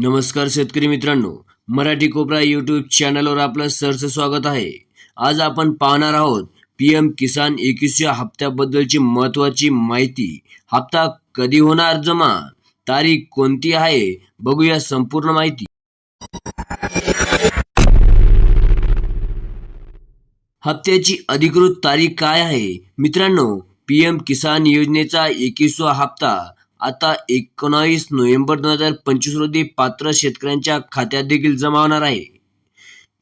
नमस्कार शेतकरी मित्रांनो मराठी कोपरा यूट्यूब चॅनलवर आपलं सरचं स्वागत आहे. आज आपण पाहणार आहोत पी एम किसान एकवीसव्या हप्त्याबद्दलची महत्त्वाची माहिती. हप्ता कधी होणार जमा? तारीख कोणती आहे? बघूया संपूर्ण माहिती. हप्त्याची अधिकृत तारीख काय आहे? मित्रांनो पी एम किसान योजनेचा एकवीसवा हप्ता आता एकोणावीस नोव्हेंबर दोन हजार पंचवीस रोजी पात्र शेतकऱ्यांच्या खात्यात देखील जमा होणार आहे.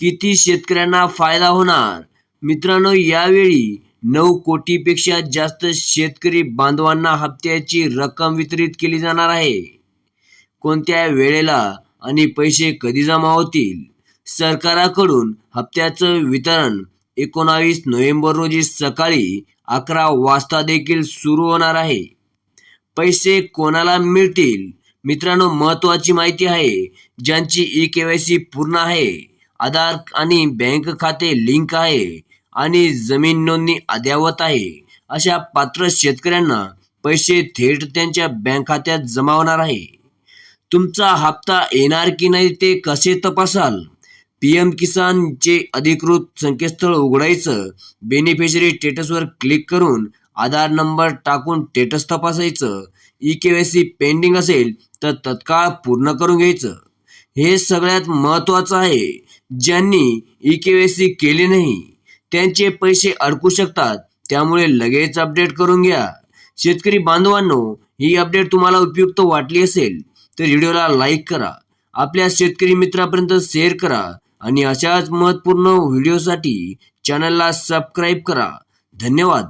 किती शेतकऱ्यांना फायदा होणार? मित्रांनो यावेळी नऊ कोटीपेक्षा जास्त शेतकरी बांधवांना हप्त्याची रक्कम वितरित केली जाणार आहे. कोणत्या वेळेला आणि पैसे कधी जमा होतील? सरकाराकडून हप्त्याचं वितरण एकोणावीस नोव्हेंबर रोजी सकाळी अकरा वाजता देखील सुरू होणार आहे. पैसे कोणाला मिळतील? मित्रांनो महत्वाची माहिती आहे ज्यांची ई के वाय सी पूर्ण आहे आधार आणि बँक खाते लिंक आहे आणि जमीन नोंदणी अद्यावत आहे. अशा पात्र शेतकऱ्यांना पैसे थेट त्यांच्या बँक खात्यात जमा होणार आहे. तुमचा हप्ता येणार की नाही ते कसे तपासाल? पी एम किसानचे अधिकृत संकेतस्थळ उघडायचं बेनिफिशरी स्टेटसवर क्लिक करून आधार नंबर टाकून स्टेटस तपासायचं. E K Y C pending असेल तर तत्काळ पूर्ण करून घ्यायचं. हे सगळ्यात महत्त्वाचं आहे. ज्यांनी ई के वाय सी केली नाही त्यांचे पैसे अडकू शकतात. त्यामुळे लगेच अपडेट करून घ्या. शेतकरी बांधवांनो ही अपडेट तुम्हाला उपयुक्त वाटली असेल तर व्हिडिओला लाईक करा. आपल्या शेतकरी मित्रापर्यंत शेअर करा आणि अशाच महत्त्वपूर्ण व्हिडिओसाठी चॅनलला सबस्क्राईब करा. धन्यवाद.